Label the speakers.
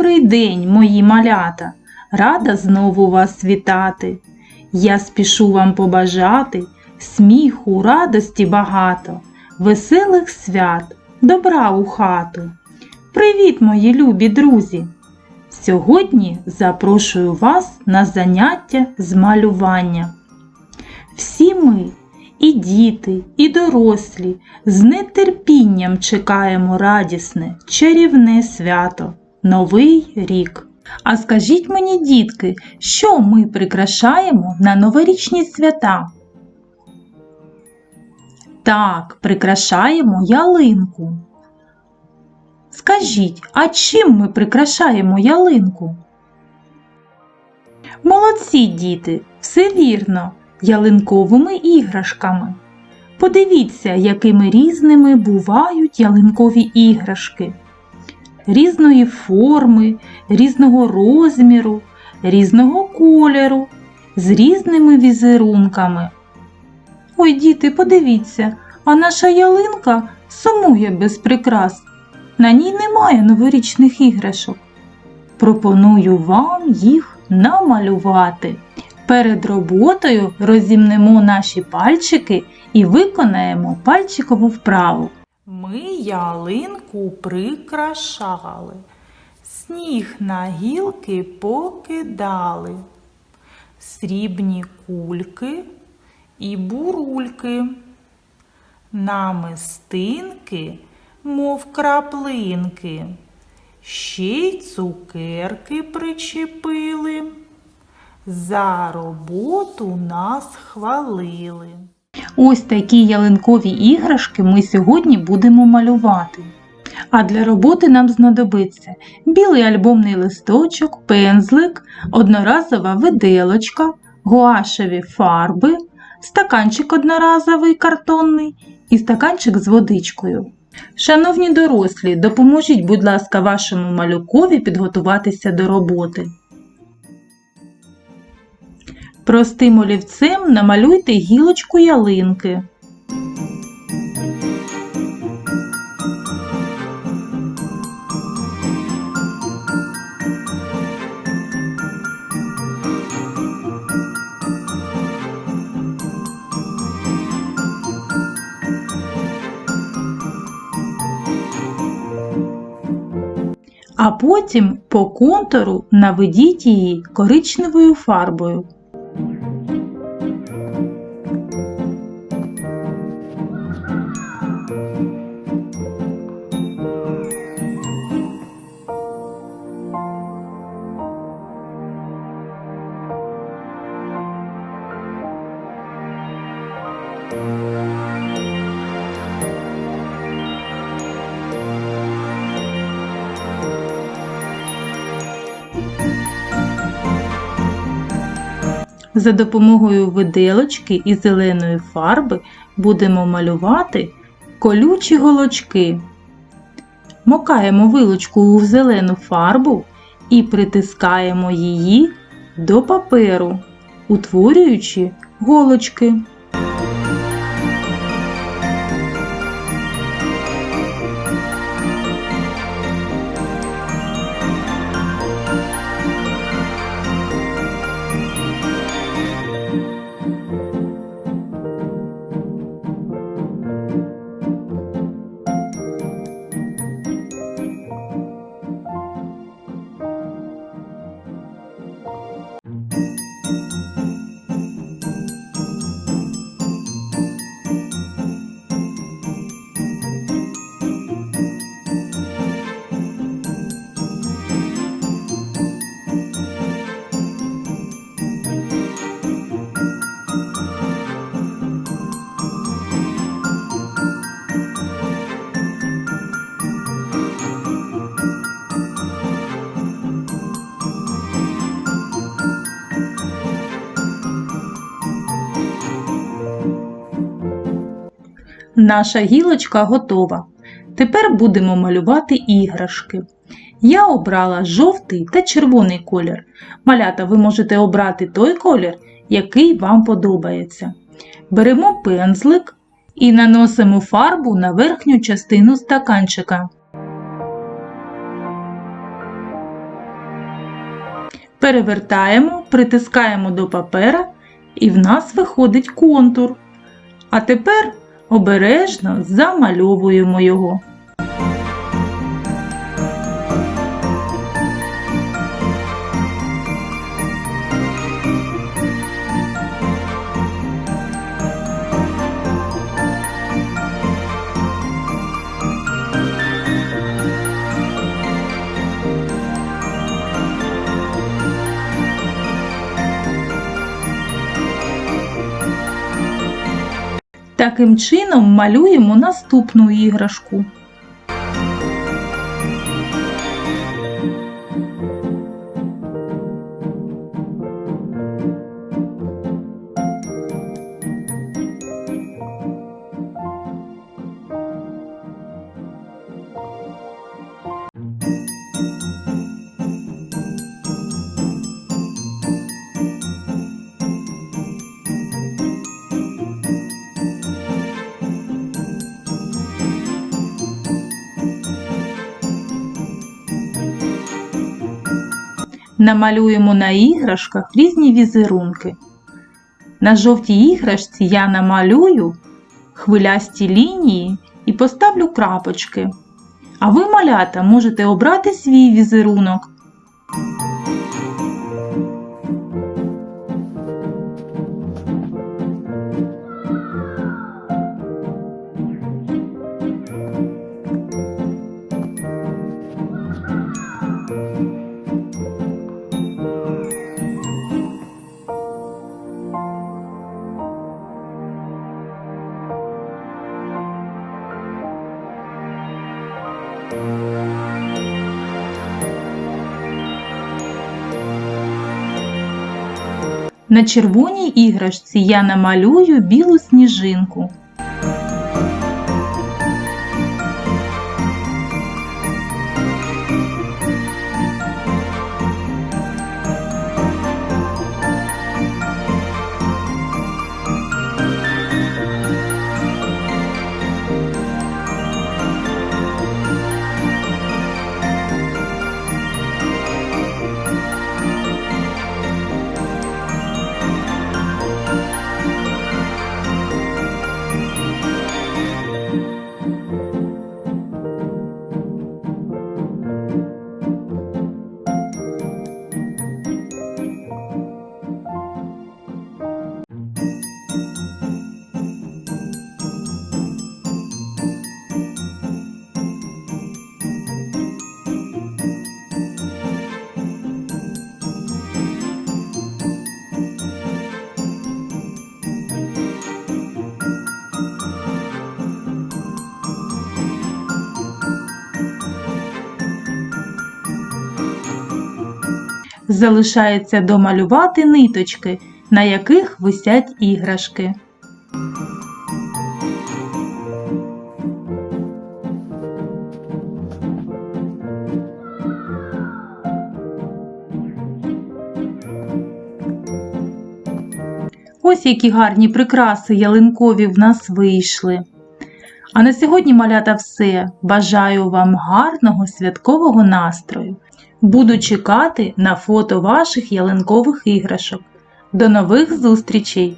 Speaker 1: Добрий день, мої малята! Рада знову вас вітати. Я спішу вам побажати сміху, радості багато, веселих свят, добра у хату. Привіт, мої любі друзі! Сьогодні запрошую вас на заняття з малювання. Всі ми, і діти, і дорослі, з нетерпінням чекаємо радісне, чарівне свято, Новий рік. А скажіть мені, дітки, що ми прикрашаємо на новорічні свята? Так, прикрашаємо ялинку. Скажіть, а чим ми прикрашаємо ялинку? Молодці діти, все вірно, ялинковими іграшками. Подивіться, якими різними бувають ялинкові іграшки. Різної форми, різного розміру, різного кольору, з різними візерунками. Ой, діти, подивіться, а наша ялинка сумує без прикрас. На ній немає новорічних іграшок. Пропоную вам їх намалювати. Перед роботою розімнемо наші пальчики і виконаємо пальчикову вправу. Ми ялинку прикрашали, сніг на гілки покидали, срібні кульки і бурульки, намистинки, мов краплинки, ще й цукерки причепили. За роботу нас хвалили. Ось такі ялинкові іграшки ми сьогодні будемо малювати. А для роботи нам знадобиться білий альбомний листочок, пензлик, одноразова виделочка, гуашеві фарби, стаканчик одноразовий картонний і стаканчик з водичкою. Шановні дорослі, допоможіть, будь ласка, вашому малюкові підготуватися до роботи. Простим олівцем намалюйте гілочку ялинки. А потім по контуру наведіть її коричневою фарбою. За допомогою виделочки і зеленої фарби будемо малювати колючі голочки. Мокаємо вилочку у зелену фарбу і притискаємо її до паперу, утворюючи голочки. Наша гілочка готова. Тепер будемо малювати іграшки. Я обрала жовтий та червоний колір. Малята, ви можете обрати той колір, який вам подобається. Беремо пензлик і наносимо фарбу на верхню частину стаканчика. Перевертаємо, притискаємо до папера і в нас виходить контур. А тепер обережно замальовуємо його. Таким чином малюємо наступну іграшку. Намалюємо на іграшках різні візерунки. На жовтій іграшці я намалюю хвилясті лінії і поставлю крапочки. А ви, малята, можете обрати свій візерунок. На червоній іграшці я намалюю білу сніжинку. Залишається домалювати ниточки, на яких висять іграшки. Ось які гарні прикраси ялинкові в нас вийшли. А на сьогодні, малята, все. Бажаю вам гарного святкового настрою. Буду чекати на фото ваших ялинкових іграшок. До нових зустрічей!